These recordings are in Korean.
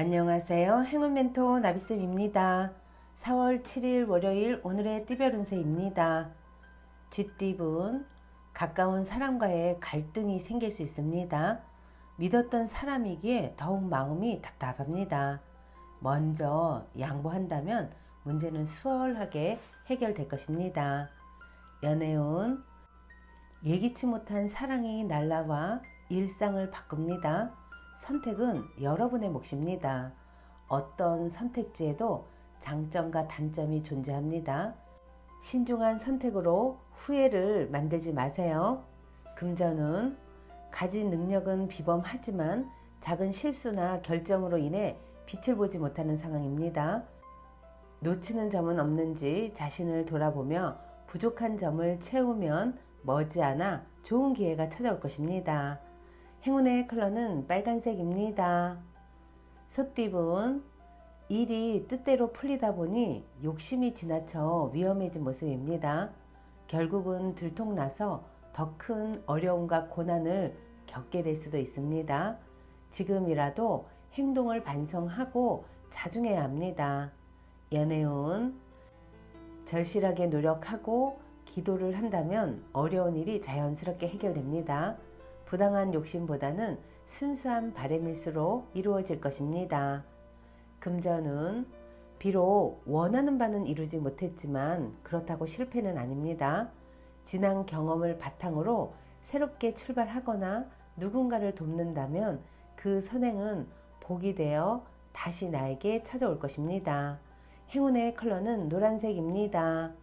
안녕하세요. 행운 멘토 나비쌤입니다. 4월 7일 월요일 오늘의 띠별 운세입니다. 쥐띠분 가까운 사람과의 갈등이 생길 수 있습니다. 믿었던 사람이기에 더욱 마음이 답답합니다. 먼저 양보한다면 문제는 수월하게 해결될 것입니다. 연애운 예기치 못한 사랑이 날라와 일상을 바꿉니다. 선택은 여러분의 몫입니다. 어떤 선택지에도 장점과 단점이 존재합니다. 신중한 선택으로 후회를 만들지 마세요. 금전은 가진 능력은 비범하지만 작은 실수나 결정으로 인해 빛을 보지 못하는 상황입니다. 놓치는 점은 없는지 자신을 돌아보며 부족한 점을 채우면 머지않아 좋은 기회가 찾아올 것입니다. 행운의 컬러는 빨간색입니다. 소띠분 일이 뜻대로 풀리다 보니 욕심이 지나쳐 위험해진 모습입니다. 결국은 들통나서 더 큰 어려움과 고난을 겪게 될 수도 있습니다. 지금이라도 행동을 반성하고 자중해야 합니다. 연애운 절실하게 노력하고 기도를 한다면 어려운 일이 자연스럽게 해결됩니다. 부당한 욕심보다는 순수한 바램일수록 이루어질 것입니다. 금전은 비록 원하는 바는 이루지 못했지만 그렇다고 실패는 아닙니다. 지난 경험을 바탕으로 새롭게 출발하거나 누군가를 돕는다면 그 선행은 복이 되어 다시 나에게 찾아올 것입니다. 행운의 컬러는 노란색입니다.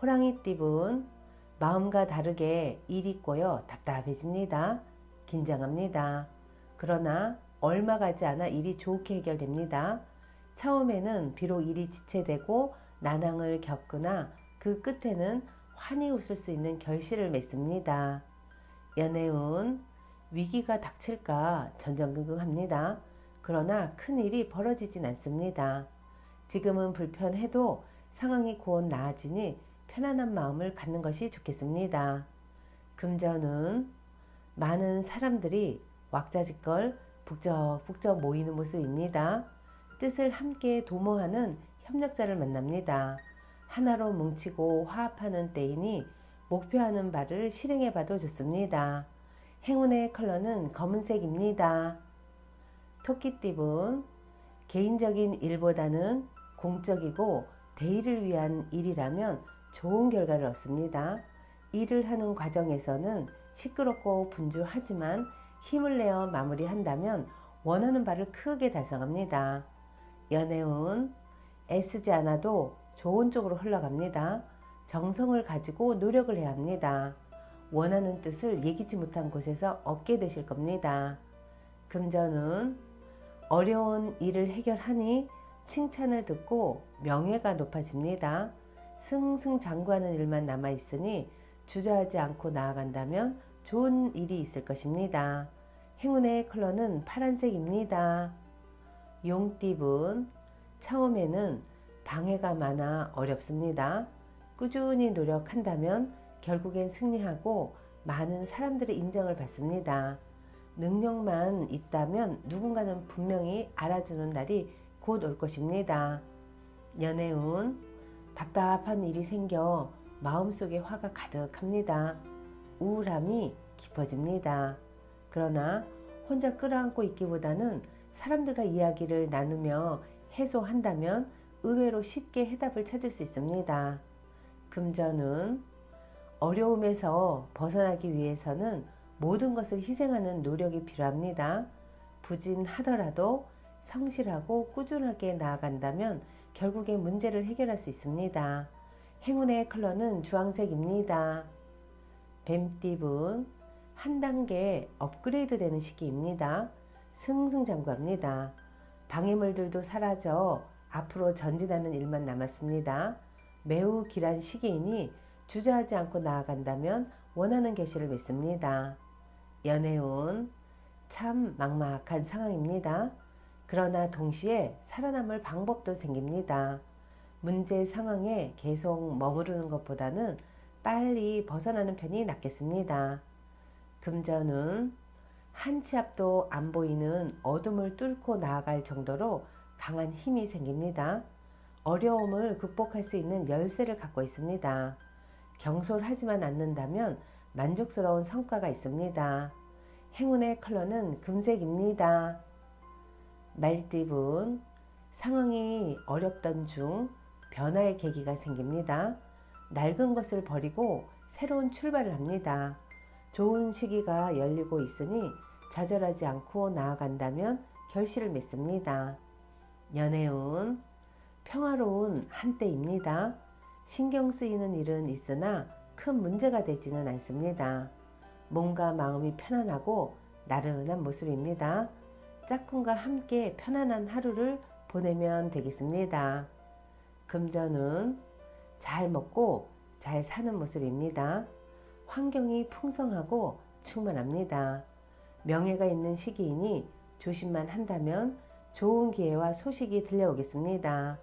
호랑이 띠분 마음과 다르게 일이 꼬여 답답해집니다. 긴장합니다. 그러나 얼마 가지 않아 일이 좋게 해결됩니다. 처음에는 비록 일이 지체되고 난항을 겪으나 그 끝에는 환히 웃을 수 있는 결실을 맺습니다. 연애운 위기가 닥칠까 전전긍긍합니다. 그러나 큰 일이 벌어지진 않습니다. 지금은 불편해도 상황이 곧 나아지니 편안한 마음을 갖는 것이 좋겠습니다. 금전은 많은 사람들이 왁자지껄 북적북적 모이는 모습입니다. 뜻을 함께 도모하는 협력자를 만납니다. 하나로 뭉치고 화합하는 때이니 목표하는 바를 실행해 봐도 좋습니다. 행운의 컬러는 검은색입니다. 토끼띠분 개인적인 일보다는 공적이고 대의를 위한 일이라면 좋은 결과를 얻습니다. 일을 하는 과정에서는 시끄럽고 분주하지만 힘을 내어 마무리한다면 원하는 바를 크게 달성합니다. 연애운 애쓰지 않아도 좋은 쪽으로 흘러갑니다. 정성을 가지고 노력을 해야 합니다. 원하는 뜻을 예기치 못한 곳에서 얻게 되실 겁니다. 금전은 어려운 일을 해결하니 칭찬을 듣고 명예가 높아집니다. 승승장구하는 일만 남아 있으니 주저하지 않고 나아간다면 좋은 일이 있을 것입니다. 행운의 컬러는 파란색입니다. 용띠분 처음에는 방해가 많아 어렵습니다. 꾸준히 노력한다면 결국엔 승리하고 많은 사람들의 인정을 받습니다. 능력만 있다면 누군가는 분명히 알아주는 날이 곧 올 것입니다. 연애운 답답한 일이 생겨 마음속에 화가 가득합니다. 우울함이 깊어집니다. 그러나 혼자 끌어안고 있기보다는 사람들과 이야기를 나누며 해소한다면 의외로 쉽게 해답을 찾을 수 있습니다. 금전은 어려움에서 벗어나기 위해서는 모든 것을 희생하는 노력이 필요합니다. 부진하더라도 성실하고 꾸준하게 나아간다면 결국에 문제를 해결할 수 있습니다. 행운의 컬러는 주황색입니다. 뱀띠분 한 단계 업그레이드 되는 시기입니다. 승승장구합니다. 방해물들도 사라져 앞으로 전진하는 일만 남았습니다. 매우 길한 시기이니 주저하지 않고 나아간다면 원하는 결실을 맺습니다. 연애운 참 막막한 상황입니다. 그러나 동시에 살아남을 방법도 생깁니다. 문제 상황에 계속 머무르는 것보다는 빨리 벗어나는 편이 낫겠습니다. 금전은 한 치 앞도 안 보이는 어둠을 뚫고 나아갈 정도로 강한 힘이 생깁니다. 어려움을 극복할 수 있는 열쇠를 갖고 있습니다. 경솔하지만 않는다면 만족스러운 성과가 있습니다. 행운의 컬러는 금색입니다. 말띠분 상황이 어렵던 중 변화의 계기가 생깁니다. 낡은 것을 버리고 새로운 출발을 합니다. 좋은 시기가 열리고 있으니 좌절하지 않고 나아간다면 결실을 맺습니다. 연애운 평화로운 한때입니다. 신경 쓰이는 일은 있으나 큰 문제가 되지는 않습니다. 몸과 마음이 편안하고 나른한 모습입니다. 짝꿍과 함께 편안한 하루를 보내면 되겠습니다. 금전은 잘 먹고 잘 사는 모습입니다. 환경이 풍성하고 충만합니다. 명예가 있는 시기이니 조심만 한다면 좋은 기회와 소식이 들려오겠습니다.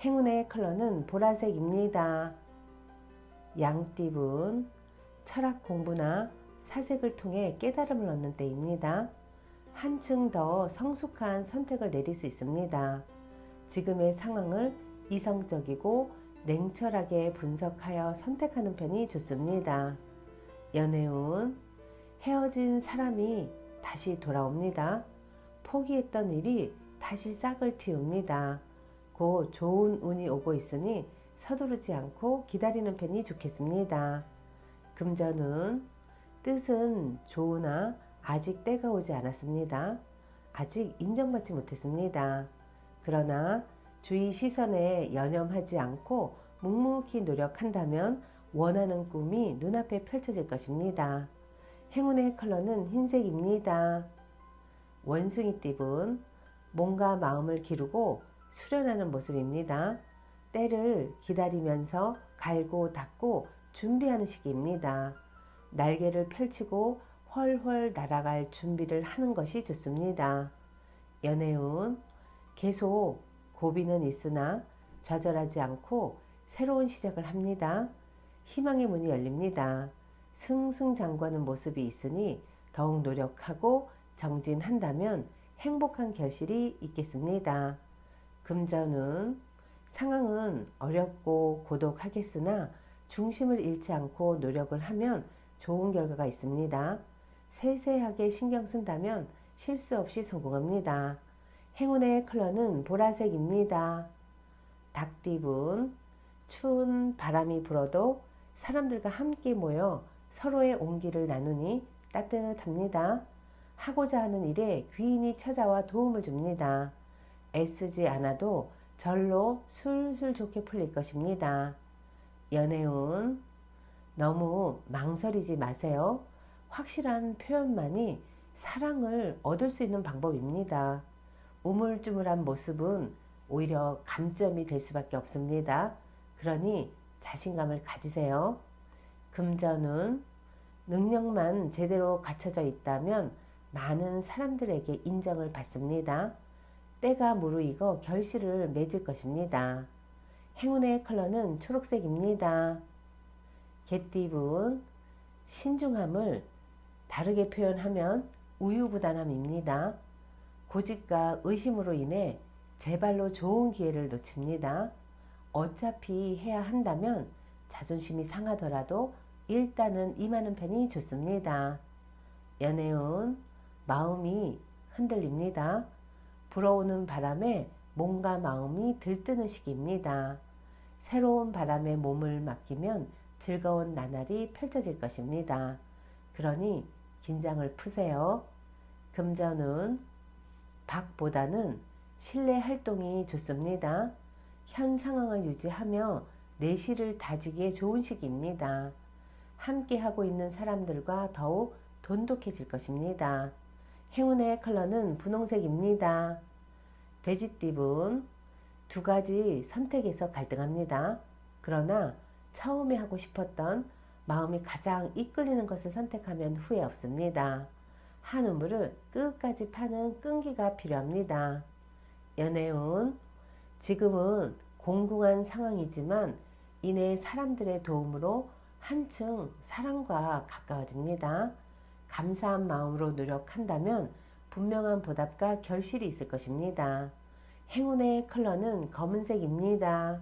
행운의 컬러는 보라색입니다. 양띠분 철학 공부나 사색을 통해 깨달음을 얻는 때입니다. 한층 더 성숙한 선택을 내릴 수 있습니다. 지금의 상황을 이성적이고 냉철하게 분석하여 선택하는 편이 좋습니다. 연애운 헤어진 사람이 다시 돌아옵니다. 포기했던 일이 다시 싹을 틔웁니다. 곧 좋은 운이 오고 있으니 서두르지 않고 기다리는 편이 좋겠습니다. 금전은 뜻은 좋으나 아직 때가 오지 않았습니다. 아직 인정받지 못했습니다. 그러나 주위 시선에 연연하지 않고 묵묵히 노력한다면 원하는 꿈이 눈앞에 펼쳐질 것입니다. 행운의 컬러는 흰색입니다. 원숭이 띠분 몸과 마음을 기르고 수련하는 모습입니다. 때를 기다리면서 갈고 닦고 준비하는 시기입니다. 날개를 펼치고 훨훨 날아갈 준비를 하는 것이 좋습니다. 연애운 계속 고비는 있으나 좌절하지 않고 새로운 시작을 합니다. 희망의 문이 열립니다. 승승장구하는 모습이 있으니 더욱 노력하고 정진한다면 행복한 결실이 있겠습니다. 금전은 상황은 어렵고 고독하겠으나 중심을 잃지 않고 노력을 하면 좋은 결과가 있습니다. 세세하게 신경 쓴다면 실수 없이 성공합니다. 행운의 컬러는 보라색입니다. 닭띠분 추운 바람이 불어도 사람들과 함께 모여 서로의 온기를 나누니 따뜻합니다. 하고자 하는 일에 귀인이 찾아와 도움을 줍니다. 애쓰지 않아도 절로 술술 좋게 풀릴 것입니다. 연애운 너무 망설이지 마세요. 확실한 표현만이 사랑을 얻을 수 있는 방법입니다. 우물쭈물한 모습은 오히려 감점이 될 수밖에 없습니다. 그러니 자신감을 가지세요. 금전은 능력만 제대로 갖춰져 있다면 많은 사람들에게 인정을 받습니다. 때가 무르익어 결실을 맺을 것입니다. 행운의 컬러는 초록색입니다. 개띠분 신중함을 다르게 표현하면 우유부단함입니다. 고집과 의심으로 인해 제발로 좋은 기회를 놓칩니다. 어차피 해야 한다면 자존심이 상하더라도 일단은 임하는 편이 좋습니다. 연애운 마음이 흔들립니다. 불어오는 바람에 몸과 마음이 들뜨는 시기입니다. 새로운 바람에 몸을 맡기면 즐거운 나날이 펼쳐질 것입니다. 그러니 긴장을 푸세요. 금전은 박보다는 실내 활동이 좋습니다. 현 상황을 유지하며 내실을 다지기에 좋은 시기입니다. 함께 하고 있는 사람들과 더욱 돈독해질 것입니다. 행운의 컬러는 분홍색입니다. 돼지띠분 두 가지 선택에서 갈등합니다. 그러나 처음에 하고 싶었던 마음이 가장 이끌리는 것을 선택하면 후회 없습니다. 한 우물을 끝까지 파는 끈기가 필요합니다. 연애운 지금은 공공한 상황이지만 이내 사람들의 도움으로 한층 사랑과 가까워집니다. 감사한 마음으로 노력한다면 분명한 보답과 결실이 있을 것입니다. 행운의 컬러는 검은색입니다.